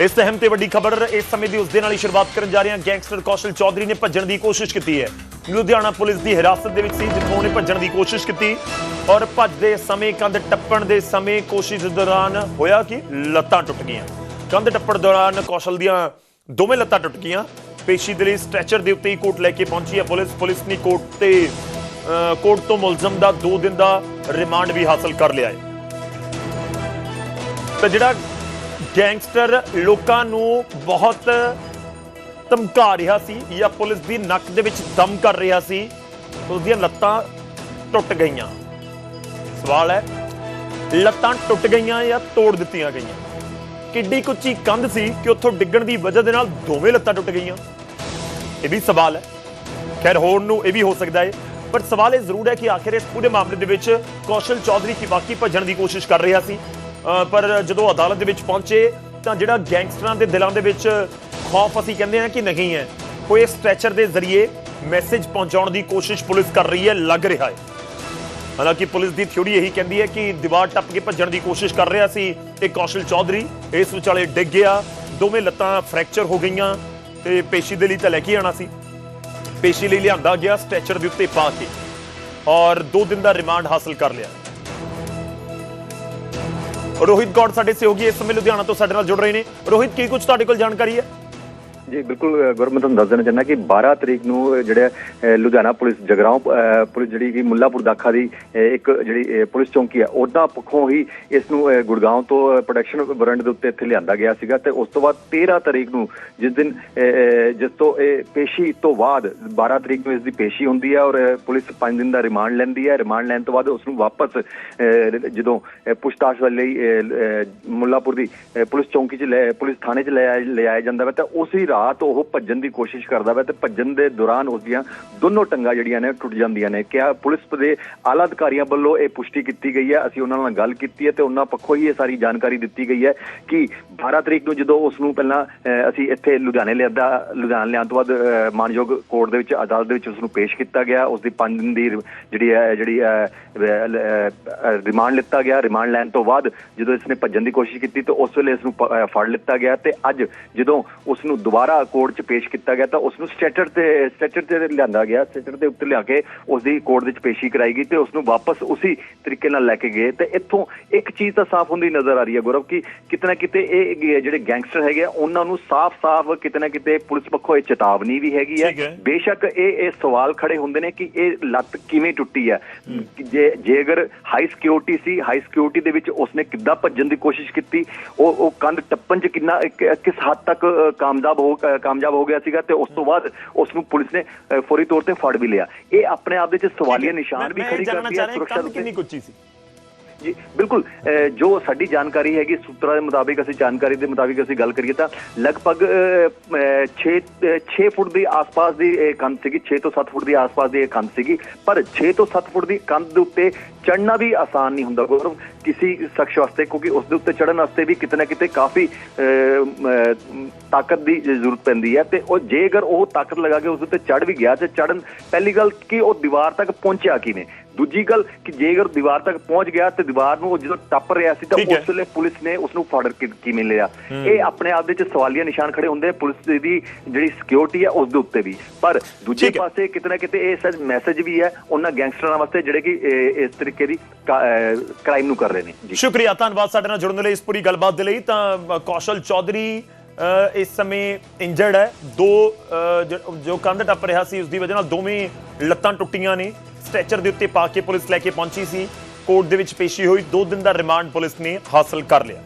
ਇਸ ਅਹਿਮ ਤੇ ਵੱਡੀ ਖਬਰ, ਇਸ ਸਮੇਂ ਦੀ ਉਸ ਦੇ ਨਾਲ ਹੀ ਸ਼ੁਰੂਆਤ ਕਰਨ ਜਾ ਰਹੇ ਹਾਂ। ਗੈਂਗਸਟਰ ਕੌਸ਼ਲ ਚੌਧਰੀ ਨੇ ਭੱਜਣ ਦੀ ਕੋਸ਼ਿਸ਼ ਕੀਤੀ ਹੈ। ਲੁਧਿਆਣਾ ਪੁਲਿਸ ਦੀ ਹਿਰਾਸਤ ਦੇ ਵਿੱਚ ਸੀ, ਜਿੱਥੋਂ ਉਹਨੇ ਭੱਜਣ ਦੀ ਕੋਸ਼ਿਸ਼ ਕੀਤੀ ਔਰ ਭੱਜਦੇ ਸਮੇਂ ਕੰਧ ਟੱਪਣ ਦੇ ਸਮੇਂ ਕੋਸ਼ਿਸ਼ ਦੌਰਾਨ ਹੋਇਆ ਕਿ ਲੱਤਾਂ ਟੁੱਟ ਗਈਆਂ। ਕੰਧ ਟੱਪਣ ਦੌਰਾਨ ਕੌਸ਼ਲ ਦੀਆਂ ਦੋਵੇਂ ਲੱਤਾਂ ਟੁੱਟ ਗਈਆਂ। ਪੇਸ਼ੀ ਦੇ ਲਈ ਸਟ੍ਰੈਚਰ ਦੇ ਉੱਤੇ ਹੀ ਕੋਰਟ ਲੈ ਕੇ ਪਹੁੰਚੀ ਹੈ ਪੁਲਿਸ। ਪੁਲਿਸ ਨੇ ਕੋਰਟ ਤੇ ਕੋਰਟ ਤੋਂ ਮੁਲਜ਼ਮ ਦਾ 2 ਦਿਨ ਦਾ ਰਿਮਾਂਡ ਵੀ ਹਾਸਲ ਕਰ ਲਿਆ ਹੈ। ਤਾਂ ਜਿਹੜਾ ਗੈਂਗਸਟਰ ਲੋਕਾਂ ਨੂੰ ਬਹੁਤ ਧਮਕਾ ਰਿਹਾ ਸੀ ਜਾਂ ਪੁਲਿਸ ਦੀ ਨੱਕ ਦੇ ਵਿੱਚ ਦਮ ਕਰ ਰਿਹਾ ਸੀ, ਉਸ ਦੀਆਂ ਲੱਤਾਂ ਟੁੱਟ ਗਈਆਂ। ਸਵਾਲ ਹੈ, ਲੱਤਾਂ ਟੁੱਟ ਗਈਆਂ ਜਾਂ ਤੋੜ ਦਿੱਤੀਆਂ ਗਈਆਂ? ਕਿੱਡੀ ਕੁੱਚੀ ਕੰਧ ਸੀ ਕਿ ਉੱਥੋਂ ਡਿੱਗਣ ਦੀ ਵਜ੍ਹਾ ਦੇ ਨਾਲ ਦੋਵੇਂ ਲੱਤਾਂ ਟੁੱਟ ਗਈਆਂ? ਇਹ ਵੀ ਸਵਾਲ ਹੈ। ਖੈਰ ਹੋਣ ਨੂੰ ਇਹ ਵੀ ਹੋ ਸਕਦਾ ਹੈ, ਪਰ ਸਵਾਲ ਇਹ ਜ਼ਰੂਰ ਹੈ ਕਿ ਆਖਿਰ ਇਸ ਪੂਰੇ ਮਾਮਲੇ ਦੇ ਵਿੱਚ ਕੌਸ਼ਲ ਚੌਧਰੀ ਕੀ ਵਾਕਈ ਭੱਜਣ ਦੀ ਕੋਸ਼ਿਸ਼ ਕਰ ਰਿਹਾ ਸੀ? ਪਰ ਜਦੋਂ ਅਦਾਲਤ ਦੇ ਵਿੱਚ ਪਹੁੰਚੇ ਤਾਂ ਜਿਹੜਾ ਗੈਂਗਸਟਰਾਂ ਦੇ ਦਿਲਾਂ ਦੇ ਵਿੱਚ ਖੌਫ ਅਸੀਂ ਕਹਿੰਦੇ ਹਾਂ ਕਿ ਨਹੀਂ ਹੈ ਕੋਈ ਸਟ੍ਰੈਚਰ ਦੇ ਜ਼ਰੀਏ ਮੈਸੇਜ ਪਹੁੰਚਾਉਣ ਦੀ ਕੋਸ਼ਿਸ਼ ਪੁਲਿਸ ਕਰ ਰਹੀ ਹੈ, ਲੱਗ ਰਿਹਾ ਹੈ। ਹਾਲਾਂਕਿ ਪੁਲਿਸ ਦੀ ਥਿਊਰੀ ਇਹੀ ਕਹਿੰਦੀ ਹੈ ਕਿ ਦੀਵਾਰ ਟੱਪ ਕੇ ਭੱਜਣ ਦੀ ਕੋਸ਼ਿਸ਼ ਕਰ ਰਿਹਾ ਸੀ ਤੇ ਕੌਸ਼ਲ ਚੌਧਰੀ, ਇਸ ਵਿਚਾਲੇ ਡਿੱਗ ਗਿਆ, ਦੋਵੇਂ ਲੱਤਾਂ ਫ੍ਰੈਕਚਰ ਹੋ ਗਈਆਂ ਤੇ ਪੇਸ਼ੀ ਦੇ ਲਈ ਤਾਂ ਲੈ ਕੇ ਆਣਾ ਸੀ। ਪੇਸ਼ੀ ਲਈ ਲਿਆਂਦਾ ਗਿਆ ਸਟ੍ਰੈਚਰ ਦੇ ਉੱਤੇ ਪਾ ਕੇ ਔਰ 2 ਦਿਨ ਦਾ ਰਿਮਾਂਡ ਹਾਸਲ ਕਰ ਲਿਆ। ਰੋਹਿਤ ਗੌਡ ਸਾਡੇ ਸਹਿਯੋਗੀ ਇਸ ਸਮੇਂ ਲੁਧਿਆਣਾ ਤੋਂ ਸਾਡੇ ਨਾਲ ਜੁੜ ਰਹੇ ਨੇ। ਰੋਹਿਤ, ਕੀ ਕੁਝ ਤੁਹਾਡੇ ਕੋਲ ਜਾਣਕਾਰੀ ਹੈ? ਜੀ ਬਿਲਕੁਲ ਅ, ਗੁਰ ਮੈਂ ਤੁਹਾਨੂੰ ਦੱਸ ਦੇਣਾ ਚਾਹੁੰਦਾ ਕਿ 12 ਤਰੀਕ ਨੂੰ ਜਿਹੜਾ ਲੁਧਿਆਣਾ ਪੁਲਿਸ ਜਗਰਾਉਂ ਪੁਲਿਸ ਜਿਹੜੀ ਕਿ ਮੁੱਲਾਪੁਰ ਦਾਖਾ ਦੀ ਇੱਕ ਜਿਹੜੀ ਪੁਲਿਸ ਚੌਂਕੀ ਹੈ ਉਹਦਾ ਪੱਖੋਂ ਹੀ ਇਸ ਨੂੰ ਅ, ਗੁੜਗਾਉਂ ਤੋਂ ਪ੍ਰੋਡਕਸ਼ਨ ਵਾਰੰਟ ਦੇ ਉੱਤੇ ਇੱਥੇ ਲਿਆਂਦਾ ਗਿਆ ਸੀਗਾ ਤੇ ਉਸ ਤੋਂ ਬਾਅਦ 13 ਤਰੀਕ ਨੂੰ ਜਿਸ ਦਿਨ ਜਿਸ ਤੋਂ ਇਹ ਪੇਸ਼ੀ ਤੋਂ ਬਾਅਦ 12 ਤਰੀਕ ਨੂੰ ਇਸ ਦੀ ਪੇਸ਼ੀ ਹੁੰਦੀ ਹੈ ਔਰ ਪੁਲਿਸ 5 ਦਿਨ ਦਾ ਰਿਮਾਂਡ ਲੈਂਦੀ ਹੈ ਰਿਮਾਂਡ ਲੈਣ ਤੋਂ ਬਾਅਦ ਉਸ ਨੂੰ ਵਾਪਸ ਜਦੋਂ ਪੁੱਛਤਾਛ ਵਾਲੇ ਲਈ ਅ, ਮੁੱਲਾਪੁਰ ਦੀ ਪੁਲਿਸ ਚੌਂਕੀ 'ਚ ਲੈ ਪੁਲਿਸ ਥਾਣੇ 'ਚ ਲੈ ਲਿਆਇਆ ਜਾਂਦਾ ਵਾ ਤਾਂ ਉਸੇ ਤੋਂ ਉਹ ਭੱਜਣ ਦੀ ਕੋਸ਼ਿਸ਼ ਕਰਦਾ ਵਾ ਤੇ ਭੱਜਣ ਦੇ ਦੌਰਾਨ ਉਸ ਦੀਆਂ ਦੋਨੋਂ ਟੰਗਾਂ ਜਿਹੜੀਆਂ ਨੇ ਟੁੱਟ ਜਾਂਦੀਆਂ ਨੇ। ਕਿਹਾ ਪੁਲਿਸ ਦੇ ਆਲਾ ਅਧਿਕਾਰੀਆਂ ਵੱਲੋਂ ਇਹ ਪੁਸ਼ਟੀ ਕੀਤੀ ਗਈ ਹੈ। ਅਸੀਂ ਉਹਨਾਂ ਨਾਲ ਗੱਲ ਕੀਤੀ ਹੈ ਤੇ ਉਹਨਾਂ ਪੱਖੋਂ ਹੀ ਇਹ ਸਾਰੀ ਜਾਣਕਾਰੀ ਦਿੱਤੀ ਗਈ ਹੈ ਕਿ 12 ਤਰੀਕ ਨੂੰ ਜਦੋਂ ਉਸ ਨੂੰ ਪਹਿਲਾਂ ਅਸੀਂ ਇੱਥੇ ਲੁਧਿਆਣੇ ਲਿਆਦਾ ਲੁਧਿਆਣੇ ਲਿਆਉਣ ਤੋਂ ਬਾਅਦ ਅ, ਮਾਨਯੋਗ ਕੋਰਟ ਦੇ ਵਿੱਚ ਅਦਾਲਤ ਦੇ ਵਿੱਚ ਉਸ ਨੂੰ ਪੇਸ਼ ਕੀਤਾ ਗਿਆ। ਉਸ ਦੀ 5 ਦਿਨ ਦੀ ਜਿਹੜੀ ਹੈ ਜਿਹੜੀ ਰਿਮਾਂਡ ਲਿੱਤਾ ਗਿਆ। ਰਿਮਾਂਡ ਲੈਣ ਤੋਂ ਬਾਅਦ ਜਦੋਂ ਇਸ ਨੇ ਭੱਜਣ ਦੀ ਕੋਸ਼ਿਸ਼ ਕੀਤੀ ਤਾਂ ਉਸ ਵੇਲੇ ਇਸ ਨੂੰ ਫੜ ਲਿੱਤਾ ਗਿਆ ਤੇ ਅੱਜ ਜਦੋਂ ਉਸ ਨੂੰ ਦੁਬਾਰਾ ਕੋਰਟ 'ਚ ਪੇਸ਼ ਕੀਤਾ ਗਿਆ ਤਾਂ ਉਸ ਨੂੰ ਸਟ੍ਰੈਚਰ ਤੇ ਸਟ੍ਰੈਚਰ ਤੇ ਲਿਆਂਦਾ ਗਿਆ ਸਟ੍ਰੈਚਰ ਦੇ ਉੱਤੇ ਲਿਆ ਕੇ ਉਸ ਦੀ ਕੋਰਟ ਵਿੱਚ ਪੇਸ਼ੀ ਕਰਾਈ ਗਈ ਤੇ ਉਸ ਨੂੰ ਵਾਪਸ ਉਸੇ ਤਰੀਕੇ ਨਾਲ ਲੈ ਕੇ ਗਏ। ਤੇ ਇੱਥੋਂ ਇੱਕ ਚੀਜ਼ ਤਾਂ ਸਾਫ਼ ਹੁੰਦੀ ਨਜ਼ਰ ਆ ਰਹੀ ਹੈ ਗੁਰਵ ਕਿ ਕਿਤੇ ਨਾ ਕਿਤੇ ਇਹ ਜਿਹੜੇ ਗੈਂਗਸਟਰ ਹੈਗੇ ਆ ਉਹਨਾਂ ਨੂੰ ਸਾਫ਼-ਸਾਫ਼ ਕਿਤੇ ਨਾ ਕਿਤੇ ਪੁਲਿਸ ਪੱਖੋਂ ਇਹ ਚੇਤਾਵਨੀ ਵੀ ਹੈਗੀ ਹੈ। ਬੇਸ਼ੱਕ ਇਹ ਇਹ ਸਵਾਲ ਖੜੇ ਹੁੰਦੇ ਨੇ ਕਿ ਇਹ ਲੱਤ ਕਿਵੇਂ ਟੁੱਟੀ ਹੈ। ਜੇ ਜੇ ਅਗਰ ਹਾਈ ਸਿਕਿਉਰਿਟੀ ਸੀ ਹਾਈ ਸਿਕਿਉਰਿਟੀ ਦੇ ਵਿੱਚ ਉਸਨੇ ਕਿੱਦਾਂ ਭੱਜਣ ਦੀ ਕੋਸ਼ਿਸ਼ ਕੀਤੀ? ਉਹ ਉਹ ਕੰਧ ਟੱਪਣ ਚ ਕਿੰਨਾ ਕਿਸ ਹੱਦ ਤੱਕ ਕਾਮਯਾਬ ਹੋ ਅ, ਕਾਮਯਾਬ ਹੋ ਗਿਆ ਸੀਗਾ ਤੇ ਉਸ ਤੋਂ ਬਾਅਦ ਉਸ ਨੂੰ ਪੁਲਿਸ ਨੇ ਫੌਰੀ ਤੌਰ ਤੇ ਫੜ ਵੀ ਲਿਆ। ਇਹ ਆਪਣੇ ਆਪ ਦੇ ਵਿੱਚ ਸਵਾਲੀਆ ਨਿਸ਼ਾਨ ਵੀ ਖੜੀ ਕਰਦੀ ਹੈ ਸੁਰੱਖਿਆ ਦੇ ਕਿੰਨੀ ਕੁੱਚੀ ਸੀ? ਜੀ ਬਿਲਕੁਲ ਜੋ ਸਾਡੀ ਜਾਣਕਾਰੀ ਹੈਗੀ ਸੂਤਰਾਂ ਦੇ ਮੁਤਾਬਿਕ ਅਸੀਂ ਜਾਣਕਾਰੀ ਦੇ ਮੁਤਾਬਿਕ ਅਸੀਂ ਗੱਲ ਕਰੀਏ ਤਾਂ ਲਗਭਗ 6 6 ਫੁੱਟ ਦੀ ਆਸ-ਪਾਸ ਦੀ ਇਹ ਕੰਧ ਸੀਗੀ 6 ਤੋਂ 7 ਫੁੱਟ ਦੀ ਆਸ-ਪਾਸ ਦੀ ਇਹ ਕੰਧ ਸੀਗੀ। ਪਰ 6 ਤੋਂ 7 ਫੁੱਟ ਦੀ ਕੰਧ ਦੇ ਉੱਤੇ ਚੜਨਾ ਵੀ ਆਸਾਨ ਨਹੀਂ ਹੁੰਦਾ ਗੌਰਵ ਕਿਸੇ ਸ਼ਖਸ ਵਾਸਤੇ ਕਿਉਂਕਿ ਉਸ ਦੇ ਉੱਤੇ ਚੜਨ ਵਾਸਤੇ ਵੀ ਕਿਤੇ ਨਾ ਕਿਤੇ ਕਾਫੀ ਤਾਕਤ ਦੀ ਜ਼ਰੂਰਤ ਪੈਂਦੀ ਹੈ। ਤੇ ਉਹ ਜੇ ਅਗਰ ਉਹ ਤਾਕਤ ਲਗਾ ਕੇ ਉਸ ਉੱਤੇ ਚੜ ਵੀ ਗਿਆ ਤੇ ਚੜਨ ਪਹਿਲੀ ਗੱਲ ਕਿ ਉਹ ਦੀਵਾਰ ਤੱਕ ਪਹੁੰਚਿਆ ਕਿਵੇਂ? ਦੂਜੀ ਗੱਲ ਕਿ ਜੇ ਅਗਰ ਦੀਵਾਰ ਤੱਕ ਪਹੁੰਚ ਗਿਆ ਤੇ ਦੀਵਾਰ ਨੂੰ ਉਹ ਜਦੋਂ ਟੱਪ ਰਿਹਾ ਸੀ ਤਾਂ। ਉਸ ਵੇਲੇ ਪੁਲਿਸ ਨੇ ਉਸ ਨੂੰ ਕੇ ਕਿਵੇਂ ਲਿਆ? ਇਹ ਆਪਣੇ ਆਪ ਦੇ ਵਿੱਚ ਸਵਾਲੀਆ ਨਿਸ਼ਾਨ ਖੜੇ ਹੁੰਦੇ ਪੁਲਿਸ ਦੀ ਜਿਹੜੀ ਸਿਕਿਉਰਿਟੀ ਹੈ ਉਸ ਦੇ ਉੱਤੇ ਵੀ। ਪਰ ਦੂਜੇ। ਪਾਸੇ ਕਿਤੇ ਨਾ ਕਿਤੇ ਇਹ ਸੱਚ ਮੈਸੇਜ ਵੀ ਹੈ ਉਹਨਾਂ ਗੈਂਗਸਟਰਾਂ ਵਾਸਤੇ ਜਿਹੜੇ ਕਿ ਇਸ ਤਰੀਕੇ ਦੀ ਕ੍ਰਾਈਮ ਨੂੰ ਕਰ ਰਹੇ ਨੇ। ਜੀ। ਸ਼ੁਕਰੀਆ ਧੰਨਵਾਦ ਸਾਡੇ ਨਾਲ ਜੁੜਨ ਲਈ ਇਸ ਪੂਰੀ ਗੱਲਬਾਤ ਦੇ ਲਈ। ਤਾਂ ਕੌਸ਼ਲ ਚੌਧਰੀ ਅ, ਇਸ ਸਮੇਂ ਇੰਜਰਡ ਹੈ। ਦੋ ਅ, ਜੋ ਕੰਧ ਟੱਪ ਰਿਹਾ ਸੀ ਉਸ ਦੀ ਵਜ੍ਹਾ ਨਾਲ ਦੋਵੇਂ ਲੱਤਾਂ ਟੁੱਟੀਆਂ ਨੇ। ਸਟ੍ਰੈਚਰ ਦੇ ਉੱਤੇ ਪਾ ਕੇ ਪੁਲਿਸ ਲੈ ਕੇ ਪਹੁੰਚੀ ਸੀ। ਕੋਰਟ ਦੇ ਵਿੱਚ ਪੇਸ਼ੀ ਹੋਈ। 2 ਦਿਨ ਦਾ ਰਿਮਾਂਡ ਪੁਲਿਸ ਨੇ ਹਾਸਲ ਕਰ ਲਿਆ।